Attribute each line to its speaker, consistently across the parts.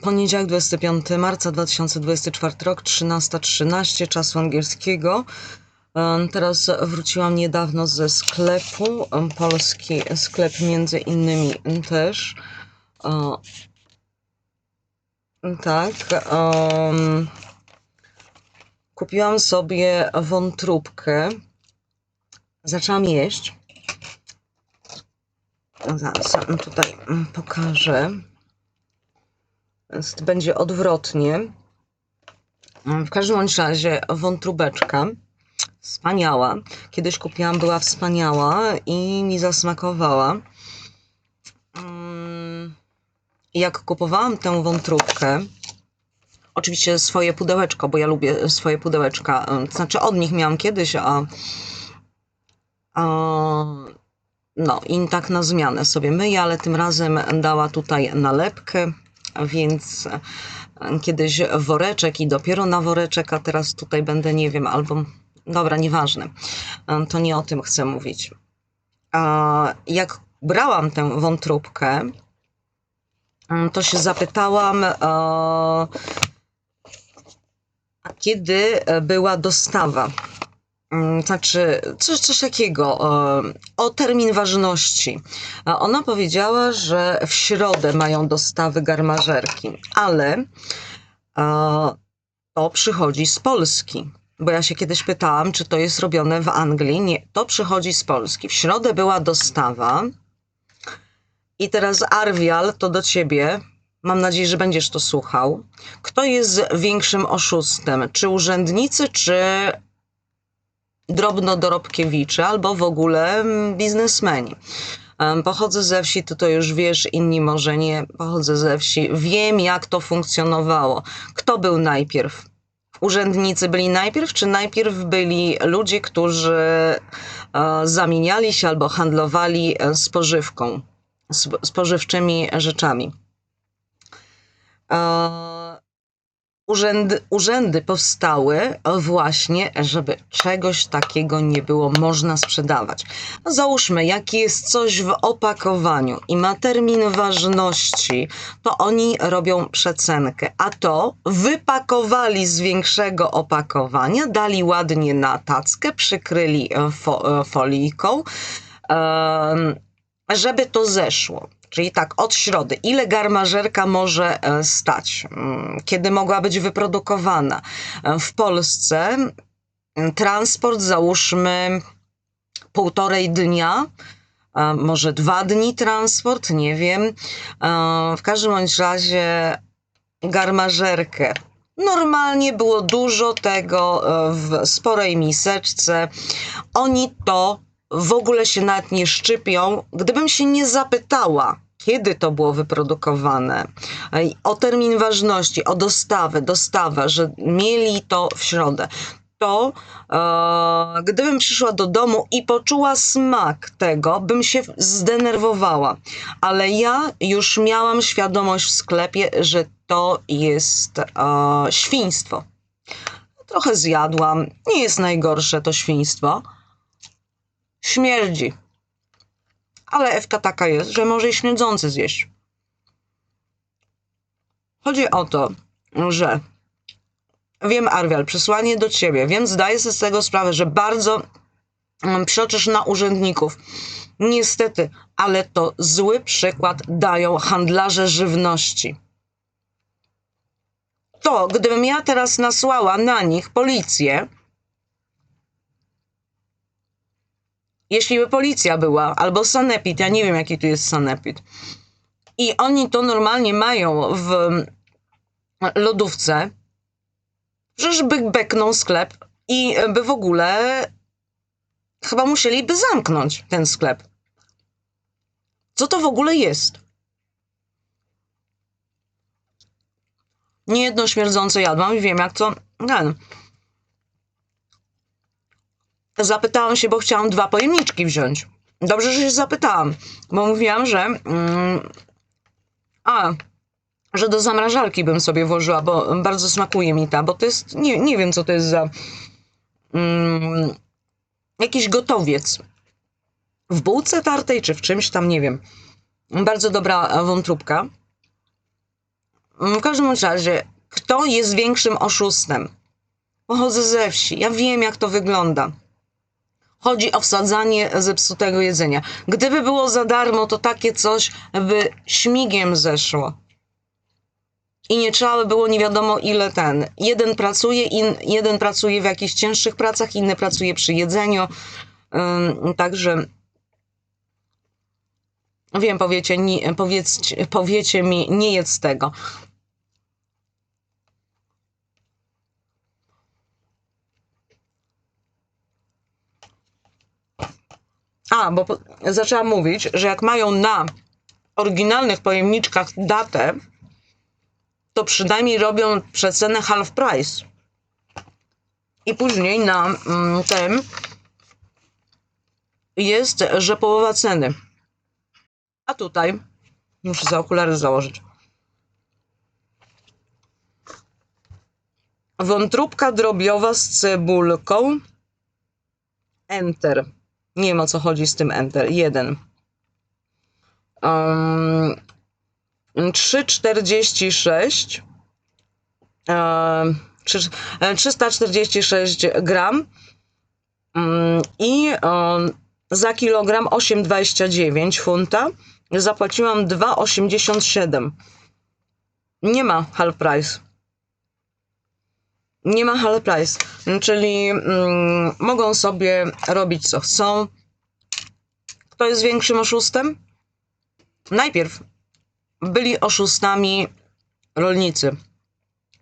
Speaker 1: Poniedziałek 25 marca 2024 rok, 13.13 czasu angielskiego. Teraz wróciłam niedawno ze sklepu. Polski sklep między innymi też. Tak. kupiłam sobie wątróbkę. Zaczęłam jeść. Zaraz tutaj pokażę. Jest- Będzie odwrotnie. Mm, W każdym razie wątróbeczka. Wspaniała. Kiedyś kupiłam, była wspaniała i mi zasmakowała. Mm, Jak kupowałam tę wątróbkę, oczywiście swoje pudełeczko, bo ja lubię swoje pudełeczka. znaczy od nich miałam kiedyś, a, a no i tak na zmianę sobie myję, ale tym razem dała tutaj nalepkę, więc e, kiedyś woreczek i dopiero na woreczek, a teraz tutaj będę, nie wiem, albo dobra, nieważne. E, To nie o tym chcę mówić. Jak brałam tę wątróbkę, mm, to się zapytałam, e, kiedy e, była dostawa. Mm, Znaczy, coś, coś takiego, o termin ważności. Ona powiedziała, że w środę mają dostawy garmażerki, ale to przychodzi z Polski. Bo ja się kiedyś pytałam, czy to jest robione w Anglii. Nie, to przychodzi z Polski. W środę była dostawa. I teraz Arwial, to do ciebie. Mam nadzieję, że będziesz to słuchał. Kto jest większym oszustem? Czy urzędnicy, czy drobnodorobkiewicze albo w ogóle mm, biznesmeni. Pochodzę ze wsi, ty to już wiesz, inni może nie. Pochodzę ze wsi, wiem jak to funkcjonowało. Kto był najpierw? Urzędnicy byli najpierw, czy najpierw byli ludzie, którzy e, zamieniali się albo handlowali e, spożywką, sp- spożywczymi rzeczami? E, Urzędy, urzędy powstały właśnie, żeby czegoś takiego nie było można sprzedawać. No załóżmy, jak jest coś w opakowaniu i ma termin ważności, to oni robią przecenkę, a to wypakowali z większego opakowania, dali ładnie na tackę, przykryli fo, folijką, em, żeby to zeszło. Czyli tak, od środy. Ile garmażerka może e, stać? Mm, Kiedy mogła być wyprodukowana? E, W Polsce mm, transport załóżmy półtorej dnia, e, może dwa dni transport, nie wiem. W każdym bądź razie garmażerkę. Normalnie było dużo tego w sporej miseczce. Oni to w ogóle się nawet nie szczypią. Gdybym się nie zapytała, kiedy to było wyprodukowane, o termin ważności, o dostawę, dostawę, że mieli to w środę, to e, gdybym przyszła do domu i poczuła smak tego, bym się zdenerwowała. Ale ja już miałam świadomość w sklepie, że to jest e, świństwo. Trochę zjadłam, nie jest najgorsze to świństwo. Śmierdzi. Ale Ewka taka jest, że może i śmierdzący zjeść. Chodzi o to, że wiem, Arwial, przesłanie do ciebie, więc zdaję sobie z tego sprawę, że bardzo mm, przeoczysz na urzędników. Niestety, ale to zły przykład dają handlarze żywności. To, gdybym ja teraz nasłała na nich policję, jeśli by policja była, albo sanepid, ja nie wiem jaki tu jest sanepid, i oni to normalnie mają w lodówce, przecież by beknął sklep i by w ogóle chyba musieliby zamknąć ten sklep. Co to w ogóle jest? Niejedno śmierdzące jadłam i wiem jak to... Ten. Zapytałam się, bo chciałam dwa pojemniczki wziąć. Dobrze, że się zapytałam, bo mówiłam, że... Mm, a, że do zamrażarki bym sobie włożyła, bo bardzo smakuje mi ta, bo to jest... Nie, nie wiem, co to jest za... Mm, jakiś gotowiec. W bułce tartej, czy w czymś tam, nie wiem. Bardzo dobra wątróbka. w każdym razie, kto jest większym oszustem? Pochodzę ze wsi, ja wiem jak to wygląda. Chodzi o wsadzanie zepsutego jedzenia. Gdyby było za darmo, to takie coś by śmigiem zeszło. I nie trzeba by było nie wiadomo ile ten. Jeden pracuje, in, jeden pracuje w jakichś cięższych pracach, inny pracuje przy jedzeniu. Także wiem, powiecie, nie, powiedz, powiecie mi, nie jedz tego. Bo zaczęłam mówić, że jak mają na oryginalnych pojemniczkach datę, to przynajmniej robią przecenę half price. I później na mm, tym jest, że połowa ceny. A tutaj muszę za okulary założyć. Wątróbka drobiowa z cebulką. Enter. Nie wiem o co chodzi z tym Enter. Jeden. Um, 3,46 e, trzy- e, 346 gram Mm, i e, za kilogram 8,29 funta zapłaciłam 2,87 nie ma half price nie ma half price czyli mm, mogą sobie robić co chcą kto jest większym oszustem? najpierw byli oszustami rolnicy.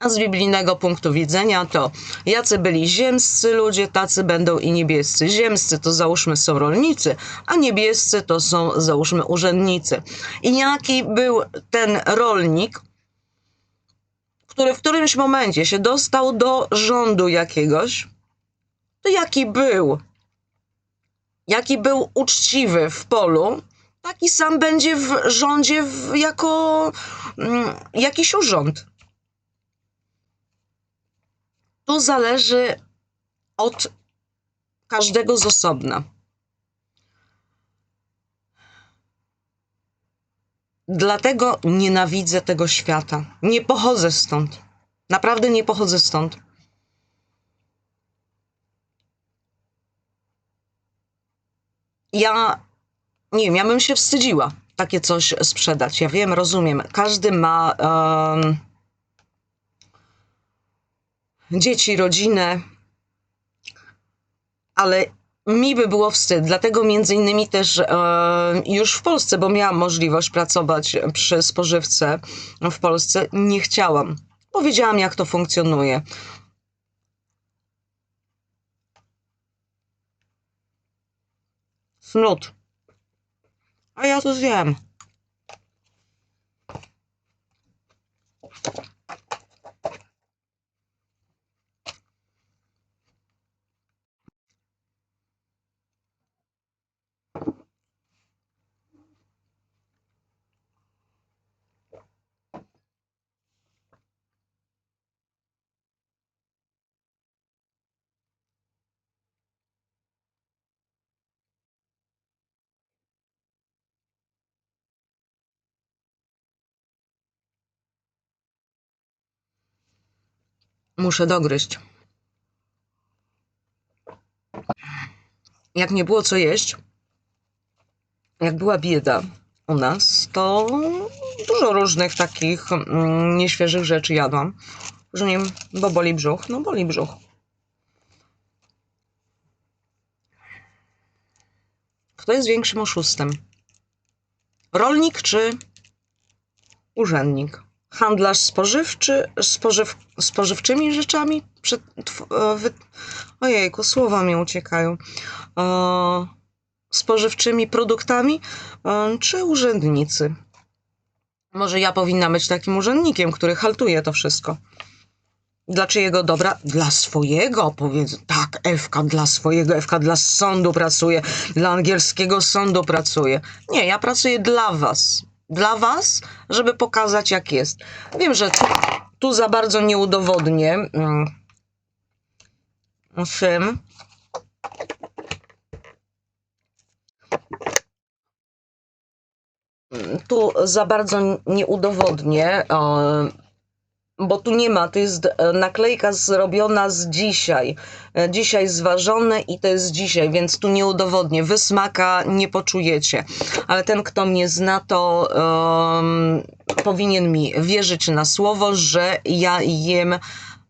Speaker 1: A z biblijnego punktu widzenia to jacy byli ziemscy ludzie, tacy będą i niebiescy. Ziemscy to załóżmy są rolnicy, a niebiescy to są załóżmy urzędnicy. I jaki był ten rolnik, który w którymś momencie się dostał do rządu jakiegoś, to jaki był? Jaki był uczciwy w polu, taki sam będzie w rządzie w, jako mm, jakiś urząd. Tu zależy od każdego z osobna. Dlatego nienawidzę tego świata. Nie pochodzę stąd. Naprawdę nie pochodzę stąd. Ja nie wiem, ja bym się wstydziła takie coś sprzedać. Ja wiem, rozumiem. Każdy ma em, dzieci, rodzinę, ale mi by było wstyd. Dlatego między innymi też e, już w Polsce, bo miałam możliwość pracować przy spożywce w Polsce, nie chciałam. Powiedziałam, jak to funkcjonuje. Snut. A ja to zjem. Muszę dogryźć. Jak nie było co jeść, jak była bieda u nas, to dużo różnych takich mm, nieświeżych rzeczy jadłam. Wiem, bo boli brzuch. No boli brzuch. Kto jest większym oszustem? Rolnik czy urzędnik? Handlarz spożywczy, spożyw, spożywczymi rzeczami? Przed, e, wy, ojejku, słowa mi uciekają. E, spożywczymi produktami, e, czy urzędnicy? Może ja powinna być takim urzędnikiem, który haltuje to wszystko. Dla czyjego dobra? Dla swojego, powiedz. Tak, Ewka dla swojego, Ewka dla sądu pracuje, dla angielskiego sądu pracuje. Nie, ja pracuję dla was. Dla was, żeby pokazać, jak jest. Wiem, że tu, tu za bardzo nie udowodnię. mm, Czym? tu za bardzo nie udowodnię, e, bo tu nie ma, to jest e, naklejka zrobiona z dzisiaj. E, Dzisiaj zważone i to jest dzisiaj, więc tu nie udowodnię. Wy smaka nie poczujecie. Ale ten, kto mnie zna, to em, powinien mi wierzyć na słowo, że ja jem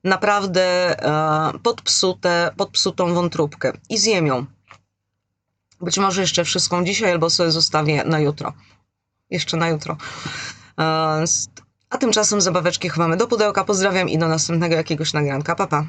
Speaker 1: naprawdę e, podpsute, podpsutą wątróbkę i zjem ją. Być może jeszcze wszystką dzisiaj, albo sobie zostawię na jutro. Jeszcze na jutro. S- A tymczasem zabaweczki chowamy do pudełka. Pozdrawiam i do następnego jakiegoś nagranka. Pa, pa.